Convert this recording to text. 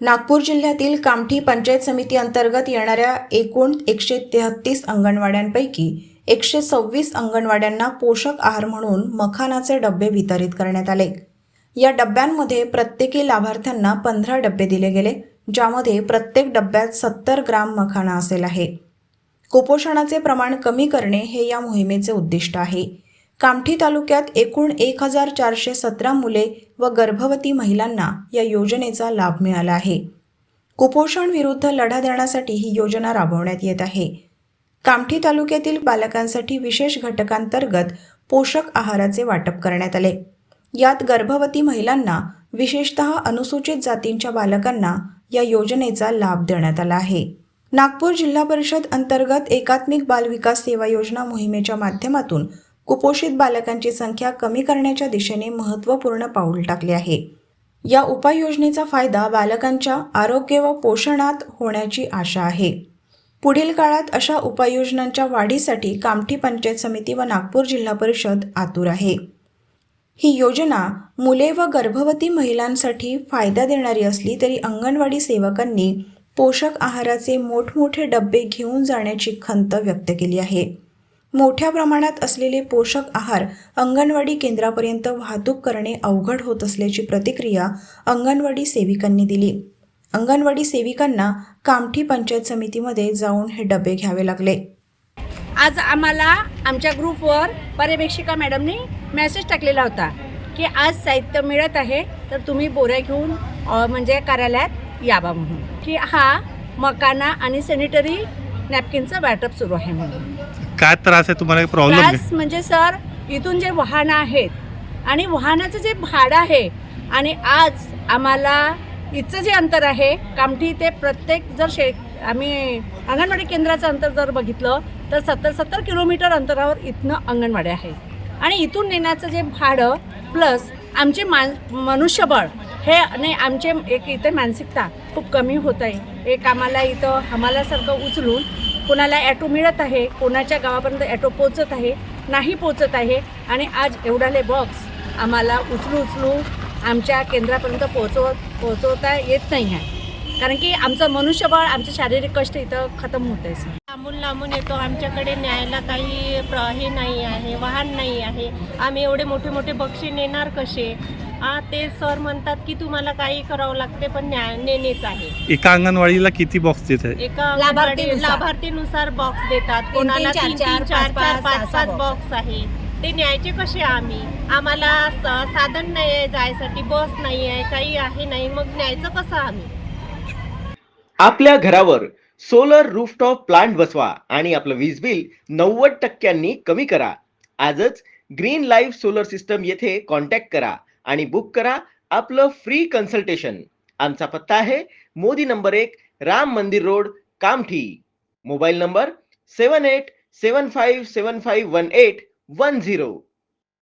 नागपूर जिल्ह्यातील कामठी पंचायत समिती अंतर्गत येणाऱ्या एकूण एकशे तेहत्तीस अंगणवाड्यांपैकी एकशे सव्वीस अंगणवाड्यांना पोषक आहार म्हणून मखानाचे डबे वितरित करण्यात आले. या डब्यांमध्ये प्रत्येकी लाभार्थ्यांना पंधरा डबे दिले गेले ज्यामध्ये प्रत्येक डब्यात सत्तर ग्राम मखाना असेल आहे. कुपोषणाचे प्रमाण कमी करणे हे या मोहिमेचे उद्दिष्ट आहे. कामठी तालुक्यात एकूण एक हजार चारशे सतरा मुले व गर्भवती महिलांना या योजनेचा लाभ मिळाला आहे. कुपोषण विरुद्ध लढा देण्यासाठी ही योजना राबवण्यात येत आहे. कामठी तालुक्यातील बालकांसाठी विशेष घटकांतर्गत पोषक आहाराचे वाटप करण्यात आले. यात गर्भवती महिलांना विशेषतः अनुसूचित जातींच्या बालकांना या योजनेचा लाभ देण्यात आला आहे. नागपूर जिल्हा परिषद अंतर्गत एकात्मिक बालविकास सेवा योजना मोहिमेच्या माध्यमातून कुपोषित बालकांची संख्या कमी करण्याच्या दिशेने महत्त्वपूर्ण पाऊल टाकले आहे. या उपाययोजनेचा फायदा बालकांच्या आरोग्य व पोषणात होण्याची आशा आहे. पुढील काळात अशा उपाययोजनांच्या वाढीसाठी कामठी पंचायत समिती व नागपूर जिल्हा परिषद आतुर आहे. ही योजना मुले व गर्भवती महिलांसाठी फायदा देणारी असली तरी अंगणवाडी सेवकांनी पोषक आहाराचे मोठमोठे डब्बे घेऊन जाण्याची खंत व्यक्त केली आहे. मोठ्या प्रमाणात असलेले पोषक आहार अंगणवाडी केंद्रापर्यंत वाहतूक करणे अवघड होत असल्याची प्रतिक्रिया अंगणवाडी सेविकांनी दिली. अंगणवाडी सेविकांना कामठी पंचायत समितीमध्ये जाऊन हे डबे घ्यावे लागले. आज आम्हाला आमच्या ग्रुपवर पर्यवेक्षिका मॅडमनी मेसेज टाकलेला होता की आज साहित्य मिळत आहे तर तुम्ही बोऱ्या घेऊन म्हणजे कार्यालयात यावा म्हणून. की हा मकाना आणि सॅनिटरी नॅपकिनचं वाटप सुरू आहे म्हणून. काय त्रास आहे? तुम्हाला प्रॉब्लेम त्रास म्हणजे सर इथून जे वाहनं आहेत आणि वाहनाचं जे भाडं आहे आणि आज आम्हाला इथचं जे अंतर आहे कामठी ते प्रत्येक जर शे आम्ही अंगणवाडी केंद्राचं अंतर जर बघितलं तर सत्तर सत्तर किलोमीटर अंतरावर इथनं अंगणवाडी आहे. आणि इथून नेण्याचं जे भाडं प्लस आमचे मान मनुष्यबळ हे आणि आमचे एक इथे मानसिकता खूप कमी होत आहे. एक आम्हाला इथं आम्हालासारखं उचलून कोणाला ॲटो मिळत आहे कोणाच्या गावापर्यंत ॲटो पोचत आहे नाही पोचत आहे. आणि आज एवढाले बॉक्स आम्हाला उचलू उचलू आमच्या केंद्रापर्यंत पोचव पोचवता येत नाही आहे. कारण की आमचं मनुष्यबळ आमचे शारीरिक कष्ट इथं खतम होत आहे सर. लांबून लांबून येतो. आमच्याकडे न्यायला काही प्र हे नाही आहे वाहन नाही आहे. आम्ही एवढे मोठे मोठे बक्षी नेणार कसे? आ ते सर म्हणतात की तुम्हाला काही करावं लागते पण न्याय नेणेच आहे. एका अंगणवाडीला किती बॉक्स देत आहे एका अंगणवाडी लाभार्थीनुसार. बॉक्स देतात. कोणाला चार, तीन चार, तीन चार पाच, चार पाच, पाच सहा पाच box. बॉक्स आहे. ते न्यायचे कसे आम्ही? आम्हाला स- साधन नाही आहे जायसाठी बस नाही आहे काही आहे नाही. मग न्यायचं कसं आम्ही? आपल्या घरावर सोलर रूफटॉप प्लांट बसवा आणि आपलं वीज बिल नव्वद टक्क्यांनी कमी करा. आजच ग्रीन लाईफ सोलर सिस्टम येथे कॉन्टॅक्ट करा. आणि बुक करा आपलं फ्री कन्सल्टेशन आमचा पत्ता आहे मोदी नंबर एक Ram Mandir road Kamthi. Mobile number seven eight seven five seven five one eight one zero